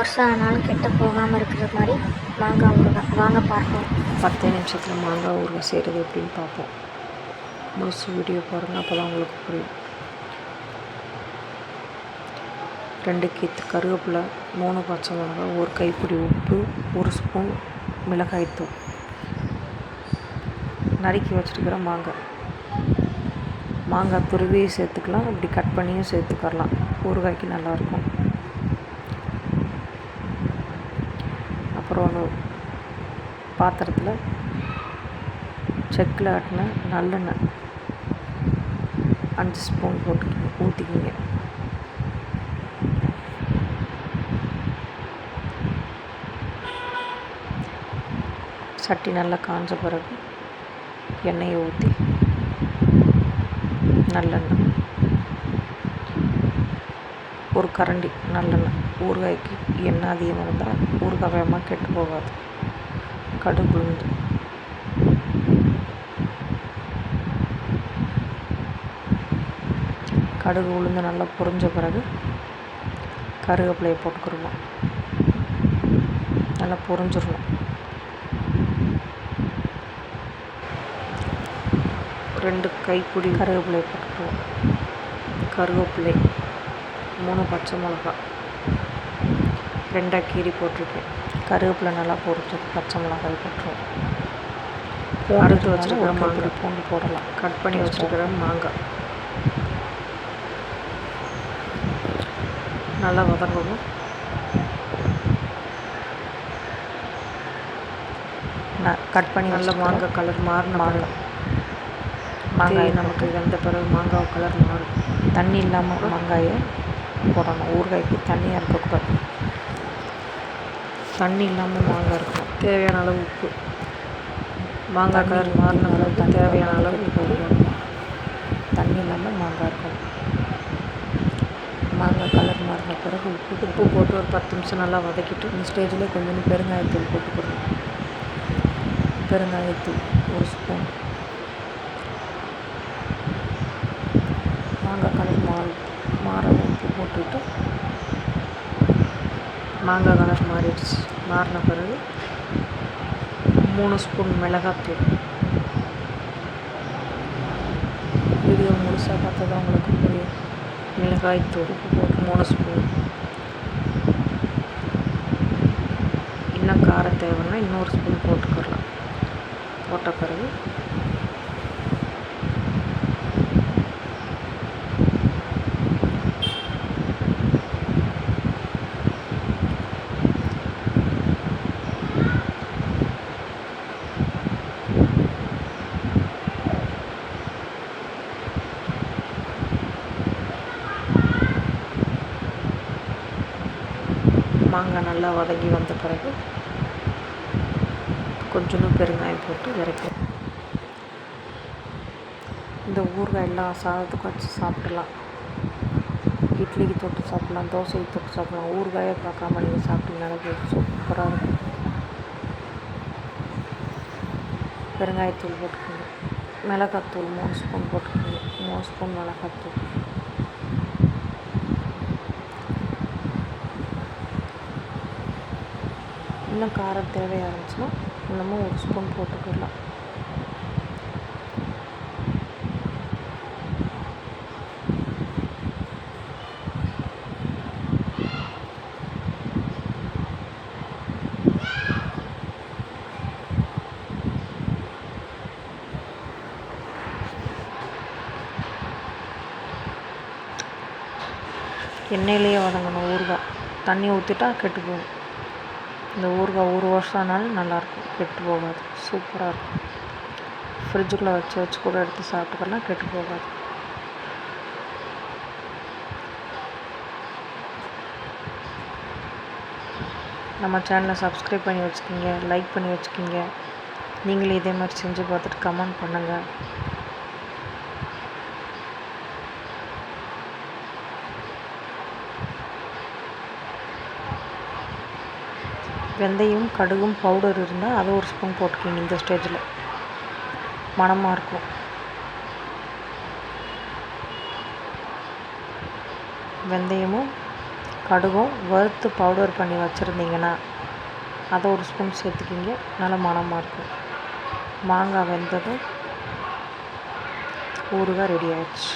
வருஷம் ஆனாலும் கெட்ட போகாமல் இருக்கிற மாதிரி மாங்காய் ஊறுகாய். வாங்க பார்ப்போம். பத்தே நிமிஷத்தில் மாங்காய் ஊறுகாய் செய்கிறது எப்படின்னு பார்ப்போம். முழுசு வீடியோ பாருங்கள் அப்போ தான் உங்களுக்கு புரியும். ரெண்டு கீத்து கருவேப்பிலை மூணு பச்சை மிளகாய் ஒரு கைப்பிடி உப்பு ஒரு ஸ்பூன் மிளகாய்த்தூள் நறுக்கி வச்சுருக்கிற மாங்காய். மாங்காய் துருவியும் சேர்த்துக்கலாம் இப்படி கட் பண்ணியும் சேர்த்துக்கரலாம் ஊறுகாய்க்கு நல்லாயிருக்கும் ஒரு பாத்திரத்தில் செக்கில் ஆட்டின நல்லெண்ணெய் அஞ்சு ஸ்பூன் போட்டு ஊற்றிக்கிங்க சட்டி நல்லா காஞ்ச பிறகு எண்ணெயை ஊற்றி நல்லெண்ணெய். ஒரு கரண்டி நல்லெண்ணெய். ஊறுகாய்க்கு எண்ணெய் அதிகமாக இருந்தால் ஊறுகாய் வேகமாக கெட்டு போகாது. கடுகு உளுந்து. கடுகு உளுந்து நல்லா பொரிஞ்ச பிறகு கருவேப்பிலையை போட்டுக்கிடுவோம் நல்லா பொரிஞ்சிடணும். ரெண்டு கைப்பிடி கருவேப்பிலையை போட்டுக்கிடுவோம் கருவேப்பிலை மூணு பச்சை மிளகாய் ரெண்டாக கீரி போட்டிருக்கேன். கருவேப்பிலை நல்லா பொரிச்சு பச்சை மிளகாய் போட்டுருவோம். அறுத்து வச்சுருக்கிற மாங்காய் பூண்டு போடலாம். கட் பண்ணி வச்சுருக்கிற மாங்காய். நல்லா வதங்கவும் கட் பண்ணி நல்ல மாங்காய் கலர் மாறின மாறலாம் மாங்காய். நமக்கு வெந்த பிறகு மாங்காய் கலர் மாறும். தண்ணி இல்லாமல் மாங்காயை. போடணும் ஊறுகாய்க்கு தண்ணியாக இருக்கக்கூடாது தண்ணி இல்லாமல் மாங்காய் இருக்கும். தேவையான அளவு உப்பு. மாங்காய் கலர் மாறின அளவுக்கு தேவையான அளவு உப்பு. போடணும் தண்ணி இல்லாமல் மாங்காய் இருக்கும். மாங்காய் கலர் மாறின பிறகு உப்பு உப்பு போட்டு ஒரு பத்து நிமிஷம் நல்லா வதக்கிட்டு இந்த ஸ்டேஜில் கொஞ்சம் பெருங்காயத்தூள் போட்டுக்கணும் பெருங்காயத்தூள் ஒரு ஸ்பூன் மாங்காய் கலர் மாறும் மாறவும் உப்பு போட்டுவிட்டு மாங்காய் கலர் மாறிடுச்சு. மாறின பிறகு மூணு ஸ்பூன் மிளகாத்தூள். வீடியோ முழுசாக பார்த்தது தான் உங்களுக்கு புரியும் மிளகாய்த்தூள் உப்பு போட்டு மூணு ஸ்பூன். இன்னும் காரம் தேவைன்னா இன்னொரு ஸ்பூன் போட்டுக்கலாம். போட்ட பிறகு மாங்காய் நல்லா வதங்கி வந்த பிறகு கொஞ்சோண்டு பெருங்காயம் போட்டு இறக்கிறேன் இந்த ஊறுகாய் எல்லாம் சாதத்துக்கு வச்சு சாப்பிடலாம். இட்லிக்கு தொட்டு சாப்பிடலாம் தோசைக்கு தொட்டு சாப்பிடலாம். ஊறுகாயே பார்க்காம நீங்கள் சாப்பிட்டீங்கனாலே சூப்பராக இருக்கும். பெருங்காயத்தூள் போட்டுக்கோங்க. மிளகாத்தூள் மூணு ஸ்பூன் போட்டுக்கோங்க. மூணு ஸ்பூன் மிளகாத்தூள். இன்னும் காரம் தேவையாக இருந்துச்சுன்னா இன்னமும் ஒரு ஸ்பூன் போட்டுக்கலாம். எண்ணெயிலேயே வதங்கணும் ஊறுகாய். தண்ணி ஊற்றிட்டா கெட்டு போகும். இந்த ஊறுகாய் ஒரு வருஷம் ஆனாலும் நல்லாயிருக்கும். கெட்டு போகாது. சூப்பராக இருக்கும் ஃப்ரிட்ஜுக்குள்ளே வச்சு வச்சு கூட எடுத்து சாப்பிட்டுக்கலாம் கெட்டு போகாது. நம்ம சேனலை சப்ஸ்கிரைப் பண்ணி வச்சுக்கிங்க லைக் பண்ணி வச்சுக்கிங்க. நீங்களே இதே மாதிரி செஞ்சு பார்த்துட்டு கமெண்ட் பண்ணுங்கள் வெந்தயம் கடுகும் பவுடர் இருந்தால் அதை ஒரு ஸ்பூன் போட்டுக்கிங்க இந்த ஸ்டேஜில் மணமாக இருக்கும். வெந்தயமும் கடுகும் வறுத்து பவுடர் பண்ணி வச்சுருந்தீங்கன்னா அதை ஒரு ஸ்பூன் சேர்த்துக்கிங்க. நல்ல மணமாக இருக்கும். மாங்காய் வெந்ததும் ஊறுகாய் ரெடி ஆயிடுச்சு.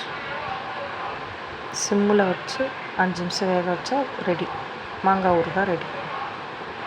சிம்மில் வச்சு அஞ்சு நிமிஷம் வேக வச்சா ரெடி மாங்காய் ஊறுகாய் ready